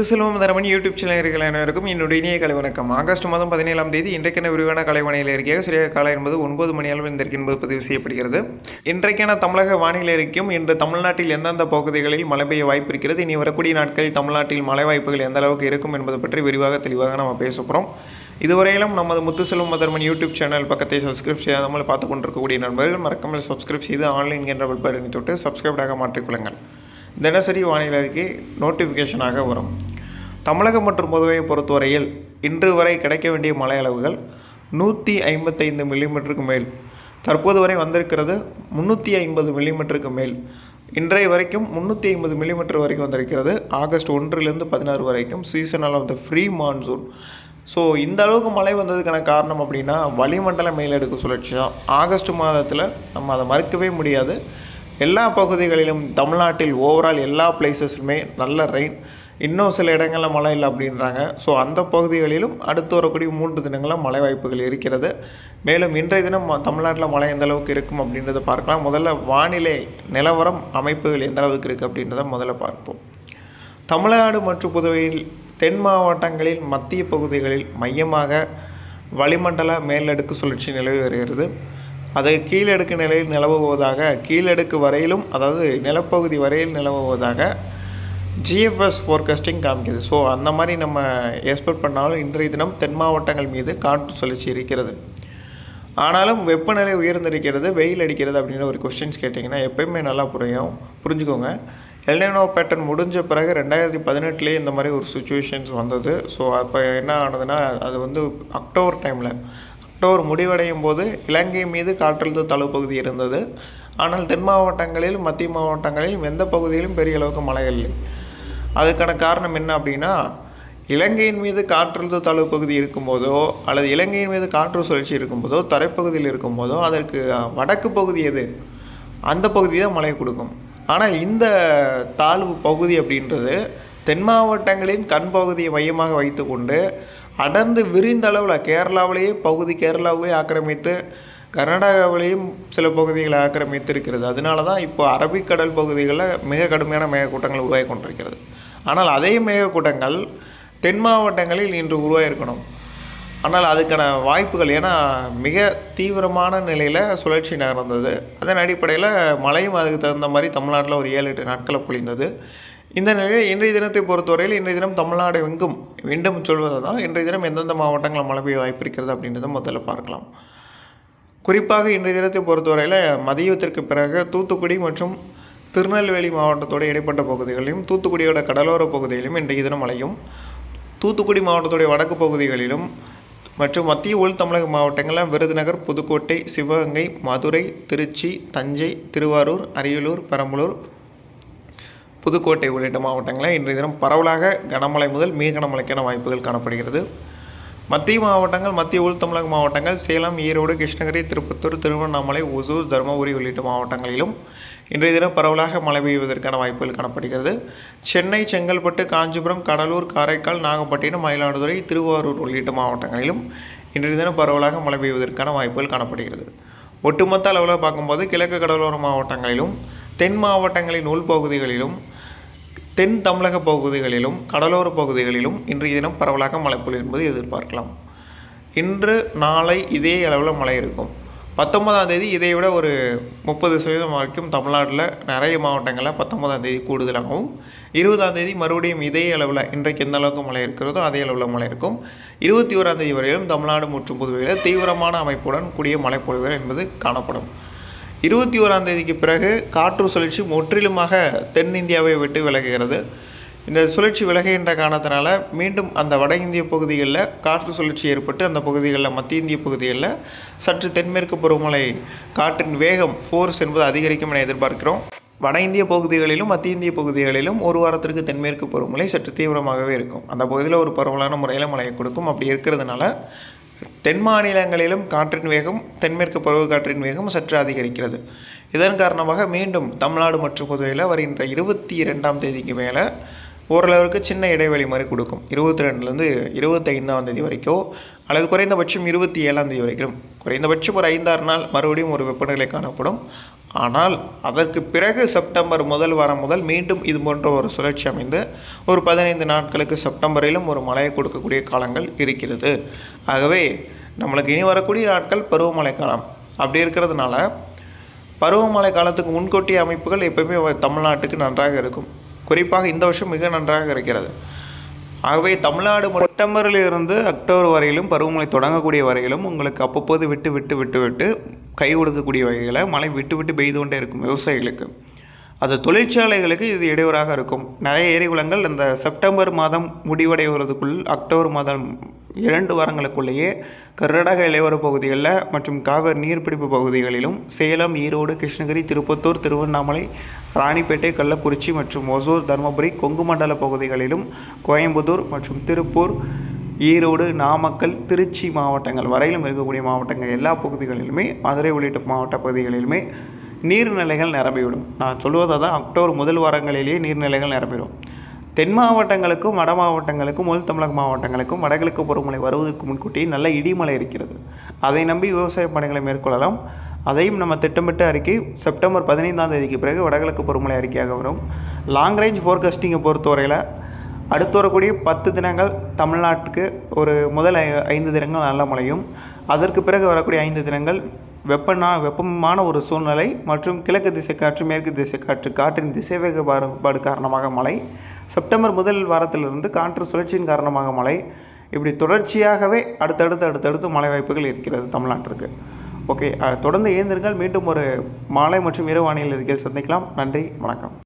Muthuselvam Taramani YouTube சேனல்கள் அனைவருக்கும் என்னுடைய இணைய கலை வணக்கம். ஆகஸ்ட் மாதம் பதினேழாம் தேதி இன்றைக்கான விரிவான கலைவானிலை இருக்கையாக சரியாக காலை என்பது ஒன்பது மணி அளவில் இந்த என்பது பதிவு செய்யப்படுகிறது. இன்றைக்கான தமிழக வானிலை அறிக்கையும் இன்று தமிழ்நாட்டில் எந்தெந்த பகுதிகளில் மழை பெய்ய வாய்ப்பு இருக்கிறது? இனி வரக்கூடிய நாட்களில் தமிழ்நாட்டில் மழை வாய்ப்புகள் எந்த அளவுக்கு இருக்கும் என்பது பற்றி விரிவாக தெளிவாக நம்ம பேச போகிறோம் இதுவரையிலும் நமது முத்துசெல்வம் மதர்மன் யூடியூப் சேனல் பக்கத்தை சப்ஸ்கிரைப் செய்யாமல் பார்த்து கொண்டிருக்கக்கூடிய நண்பர்கள் மறக்காமல் சப்ஸ்கிரைப் செய்து ஆன்லைன் என்ற பல்பரை தொட்டு சப்ஸ்கிரைப்டாக மாற்றிக்கொள்ளுங்கள் தினசரி வானிலை அறிக்கை நோட்டிஃபிகேஷனாக வரும். தமிழகம் மற்றும் புதுவையை பொறுத்தவரையில் இன்று வரை கிடைக்க வேண்டிய மழை அளவுகள் நூற்றி ஐம்பத்தைந்து மில்லிமீட்டருக்கு மேல். தற்போது வரை வந்திருக்கிறது முந்நூற்றி ஐம்பது மில்லிமீட்டருக்கு மேல். இன்றைய வரைக்கும் முந்நூற்றி ஐம்பது மில்லிமீட்டர் வரைக்கும் வந்திருக்கிறது. ஆகஸ்ட் ஒன்றிலிருந்து பதினாறு வரைக்கும் seasonal of the pre monsoon so இந்த அளவுக்கு மழை வந்ததுக்கான காரணம் அப்படின்னா வளிமண்டல மேலடுக்கு சுழற்சி தான். ஆகஸ்ட் மாதத்தில் நம்ம அதை மறுக்கவே முடியாது. எல்லா பகுதிகளிலும் தமிழ்நாட்டில் ஓவரால் எல்லா பிளேசஸுமே நல்ல ரெயின் இன்னும் சில இடங்களில் மழை இல்லை அப்படின்றாங்க. ஸோ அந்த பகுதிகளிலும் அடுத்து வரக்கூடிய மூன்று தினங்களில் மழை வாய்ப்புகள் இருக்கிறது. மேலும் இன்றைய தினம் ம- தமிழ்நாட்டில் மழை எந்த அளவுக்கு இருக்கும் அப்படின்றத பார்க்கலாம். முதல்ல வானிலை நிலவரம் அமைப்புகள் எந்த அளவுக்கு இருக்குது அப்படின்றத முதல்ல பார்ப்போம். தமிழ்நாடு மற்றும் புதுவையில் தென் மாவட்டங்களில் மத்திய பகுதிகளில் மையமாக வளிமண்டல மேலடுக்கு சுழற்சி நிலவி வருகிறது. அதை கீழடுக்கு நிலையில் நிலவுவதாக கீழடுக்கு வரையிலும் அதாவது நிலப்பகுதி வரையில் நிலவுவதாக ஜிஎஃப்எஸ் ஃபோர்காஸ்டிங் காமிக்குது. ஸோ அந்த மாதிரி நம்ம எக்ஸ்பெக்ட் பண்ணாலும் இன்றைய தினம் தென் மாவட்டங்கள் மீது காற்று சுழற்சி இருக்கிறது. ஆனாலும் வெப்பநிலை உயர்ந்திருக்கிறது வெயில் அடிக்கிறது அப்படின்னு ஒரு கொஸ்டின்ஸ் கேட்டிங்கன்னா எப்பயுமே நல்லா புரியும். புரிஞ்சுக்கோங்க. எல்னோ பேட்டர்ன் முடிஞ்ச பிறகு ரெண்டாயிரத்தி பதினெட்டுலேயே இந்த மாதிரி ஒரு சுச்சுவேஷன்ஸ் வந்தது. ஸோ அப்போ என்ன ஆனதுன்னா அது வந்து அக்டோபர் டைமில் அக்டோபர் முடிவடையும் போது இலங்கை மீது காற்றழுத்த தளவு பகுதி இருந்தது. ஆனால் தென் மாவட்டங்களில் மத்திய மாவட்டங்களில் எந்த பகுதியிலும் பெரிய அளவுக்கு மழை இல்லை. அதுக்கான காரணம் என்ன அப்படின்னா இலங்கையின் மீது காற்றழுத்த தாழ்வு பகுதி இருக்கும்போதோ அல்லது இலங்கையின் மீது காற்று சுழற்சி இருக்கும்போதோ தரைப்பகுதியில் இருக்கும்போதோ அதற்கு வடக்கு பகுதி எது? அந்த பகுதி தான் மழை கொடுக்கும். ஆனால் இந்த தாழ்வு பகுதி அப்படின்றது தென் மாவட்டங்களின் கண் பகுதியை மையமாக வைத்துக்கொண்டு அடர்ந்து விரிந்த அளவில் கேரளாவிலேயே பகுதி கேரளாவே ஆக்கிரமித்து கர்நாடகாவிலேயும் சில பகுதிகளை ஆக்கிரமித்து இருக்கிறது அதனால தான் இப்போ அரபிக்கடல் பகுதிகளில் மிக கடுமையான மேகக்கூட்டங்கள் உருவாகி கொண்டிருக்கிறது. ஆனால் அதே மேகக்கூட்டங்கள் தென் மாவட்டங்களில் இன்று உருவாகியிருக்கணும் ஆனால் அதுக்கான வாய்ப்புகள் ஏன்னா மிக தீவிரமான நிலையில் சுழற்சி நகர்ந்தது. அதன் அடிப்படையில் மழையும் அதுக்கு தகுந்த மாதிரி தமிழ்நாட்டில் ஒரு ஏழு எட்டு நாட்களை பொழிந்தது. இந்த நிலையில் இன்றைய தினத்தை பொறுத்தவரையில் இன்றைய தினம் தமிழ்நாடு எங்கும் மீண்டும் சொல்வது தான் இன்றைய தினம் எந்தெந்த மாவட்டங்களில் மழை பெய்ய வாய்ப்பு இருக்கிறது அப்படின்றத முதல்ல பார்க்கலாம். குறிப்பாக இன்றைய தினத்தை பொறுத்தவரையில் மதியத்திற்கு பிறகு தூத்துக்குடி மற்றும் திருநெல்வேலி மாவட்டத்தோட இடைப்பட்ட பகுதிகளிலும் தூத்துக்குடியோட கடலோர பகுதிகளிலும் இன்றைய தினம் மழையும் தூத்துக்குடி மாவட்டத்துடைய வடக்கு பகுதிகளிலும் மற்றும் மத்திய உள் தமிழக மாவட்டங்களில் விருதுநகர் புதுக்கோட்டை சிவகங்கை மதுரை திருச்சி தஞ்சை திருவாரூர் அரியலூர் பெரம்பலூர் புதுக்கோட்டை உள்ளிட்ட மாவட்டங்களில் இன்றைய தினம் பரவலாக கனமழை முதல் மிக கனமழைக்கான வாய்ப்புகள் காணப்படுகிறது. மத்திய மாவட்டங்கள் மத்திய உள் தமிழக மாவட்டங்கள் சேலம் ஈரோடு கிருஷ்ணகிரி திருப்பத்தூர் திருவண்ணாமலை ஒசூர் தருமபுரி உள்ளிட்ட மாவட்டங்களிலும் இன்றைய தினம் பரவலாக மழை பெய்வதற்கான வாய்ப்புகள் காணப்படுகிறது. சென்னை செங்கல்பட்டு காஞ்சிபுரம் கடலூர் காரைக்கால் நாகப்பட்டினம் மயிலாடுதுறை திருவாரூர் உள்ளிட்ட மாவட்டங்களிலும் இன்றைய தினம் பரவலாக மழை பெய்வதற்கான வாய்ப்புகள் காணப்படுகிறது. ஒட்டுமொத்த அளவில் பார்க்கும்போது கிழக்கு கடலோர மாவட்டங்களிலும் தென் மாவட்டங்களின் உள்பகுதிகளிலும் தென் தமிழக பகுதிகளிலும் கடலோர பகுதிகளிலும் இன்றைய தினம் பரவலாக மழை பொழியும் என்பது எதிர்பார்க்கலாம். இன்று நாளை இதே அளவில் மழை இருக்கும். பத்தொன்பதாம் தேதி இதை விட ஒரு முப்பது சதவீதம் வரைக்கும் தமிழ்நாட்டில் நிறைய மாவட்டங்களில் பத்தொன்பதாம் தேதி கூடுதலாகவும் இருபதாம் தேதி மறுபடியும் இதே அளவில் இன்றைக்கு எந்த அளவுக்கு மழை இருக்கிறதோ அதே அளவில் மழை இருக்கும். இருபத்தி ஓராம் தேதி வரையிலும் தமிழ்நாடு மற்றும் புதுவையில் தீவிரமான அமைப்புடன் கூடிய மழைப்பொழிவுகள் என்பது காணப்படும். இருபத்தி ஓராம் தேதிக்கு பிறகு காற்று சுழற்சி முற்றிலுமாக தென்னிந்தியாவை விட்டு விலகுகிறது. இந்த சுழற்சி விலகுகின்ற காரணத்தினால மீண்டும் அந்த வட இந்திய பகுதிகளில் காற்று சுழற்சி ஏற்பட்டு அந்த பகுதிகளில் மத்திய இந்திய பகுதிகளில் சற்று தென்மேற்கு பருவமழை காற்றின் வேகம் ஃபோர்ஸ் என்பது அதிகரிக்கும் என எதிர்பார்க்கிறோம். வட இந்திய பகுதிகளிலும் மத்திய இந்திய பகுதிகளிலும் ஒரு வாரத்திற்கு தென்மேற்கு பருவமழை சற்று தீவிரமாகவே இருக்கும். அந்த பகுதியில் ஒரு பரவலான முறையில் மழையை கொடுக்கும். அப்படி இருக்கிறதுனால தென் மாநிலங்களிலும் காற்றின் வேகம் தென்மேற்கு பருவக்காற்றின் வேகம் சற்று அதிகரிக்கிறது. இதன் காரணமாக மீண்டும் தமிழ்நாடு மற்றும் புதுவையில் வருகின்ற இருபத்தி இரண்டாம் தேதிக்கு மேலே ஓரளவுக்கு சின்ன இடைவெளி மாதிரி கொடுக்கும். இருபத்தி ரெண்டுலேருந்து இருபத்தைந்தாம் தேதி வரைக்கும் அல்லது குறைந்தபட்சம் இருபத்தி ஏழாம் தேதி வரைக்கும். குறைந்தபட்சம் ஒரு ஐந்தாறு நாள் மறுபடியும் ஒரு வெப்பநிலை காணப்படும். ஆனால் அதற்கு பிறகு செப்டம்பர் முதல் வாரம் முதல் மீண்டும் இது போன்ற ஒரு சுழற்சி அமைந்து ஒரு பதினைந்து நாட்களுக்கு செப்டம்பரிலும் ஒரு மழையை கொடுக்கக்கூடிய காலங்கள் இருக்கிறது. ஆகவே நம்மளுக்கு இனி வரக்கூடிய நாட்கள் பருவமழை காலம். அப்படி இருக்கிறதுனால பருவமழை காலத்துக்கு முன்கூட்டிய அமைப்புகள் எப்பவுமே தமிழ்நாட்டுக்கு நன்றாக இருக்கும். குறிப்பாக இந்த வருஷம் மிக நன்றாக இருக்கிறது. ஆகவே தமிழ்நாடு செப்டம்பரில் இருந்து அக்டோபர் வரையிலும் பருவமழை தொடங்கக்கூடிய வரையிலும் உங்களுக்கு அப்பப்போது விட்டு விட்டு விட்டு விட்டு கை கொடுக்கக்கூடிய வகையில் மழை விட்டு விட்டு பெய்து கொண்டே இருக்கும் விவசாயிகளுக்கு. அது தொழிற்சாலைகளுக்கு இது இடையூறாக இருக்கும். நிறைய எரிகுளங்கள் இந்த செப்டம்பர் மாதம் முடிவடைவதற்குள் அக்டோபர் மாதம் இரண்டு வாரங்களுக்குள்ளேயே கர்நாடக இளையோர பகுதிகளில் மற்றும் காவிரி நீர்பிடிப்பு பகுதிகளிலும் சேலம் ஈரோடு கிருஷ்ணகிரி திருப்பத்தூர் திருவண்ணாமலை ராணிப்பேட்டை கள்ளக்குறிச்சி மற்றும் ஒசூர் தருமபுரி கொங்கு மண்டல பகுதிகளிலும் கோயம்புத்தூர் மற்றும் திருப்பூர் ஈரோடு நாமக்கல் திருச்சி மாவட்டங்கள் வரையிலும் இருக்கக்கூடிய மாவட்டங்கள் எல்லா பகுதிகளிலுமே மதுரை உள்ளிட்ட மாவட்ட பகுதிகளிலுமே நீர்நிலைகள் நிரம்பிவிடும். நான் சொல்வதை தான் அக்டோபர் முதல் வாரங்களிலேயே நீர்நிலைகள் நிரம்பிடும் தென் மாவட்டங்களுக்கும் வட மாவட்டங்களுக்கும் முதல் தமிழக மாவட்டங்களுக்கும் வடகிழக்கு பருவமழை வருவதற்கு முன்கூட்டியே நல்ல இடிமலை இருக்கிறது. அதை நம்பி விவசாய பணிகளை மேற்கொள்ளலாம். அதையும் நம்ம திட்டமிட்ட அறிக்கை செப்டம்பர் பதினைந்தாம் தேதிக்கு பிறகு வடகிழக்கு பருவமழை அறிக்கையாக வரும். லாங் ரேஞ்ச் ஃபோர்காஸ்டிங்கை பொறுத்தவரையில் அடுத்து வரக்கூடிய பத்து தினங்கள் தமிழ்நாட்டுக்கு ஒரு முதல் ஐ- ஐந்து தினங்கள் நல்ல மழையும் அதற்கு பிறகு வரக்கூடிய ஐந்து தினங்கள் வெப்பனா வெப்பமான ஒரு சூழ்நிலை மற்றும் கிழக்கு திசை காற்று மேற்கு திசை காற்று காற்றின் திசைவேக மாறுபாடு காரணமாக மழை. செப்டம்பர் முதல் வாரத்திலிருந்து காற்று சுழற்சியின் காரணமாக மழை. இப்படி தொடர்ச்சியாகவே அடுத்தடுத்து அடுத்தடுத்து மழை வாய்ப்புகள் இருக்கிறது தமிழ்நாட்டிற்கு. ஓகே தொடர்ந்து இயந்திருங்கள் மீண்டும் ஒரு மாலை மற்றும் இரவு வானிலை இருக்கையில் சந்திக்கலாம். நன்றி வணக்கம்.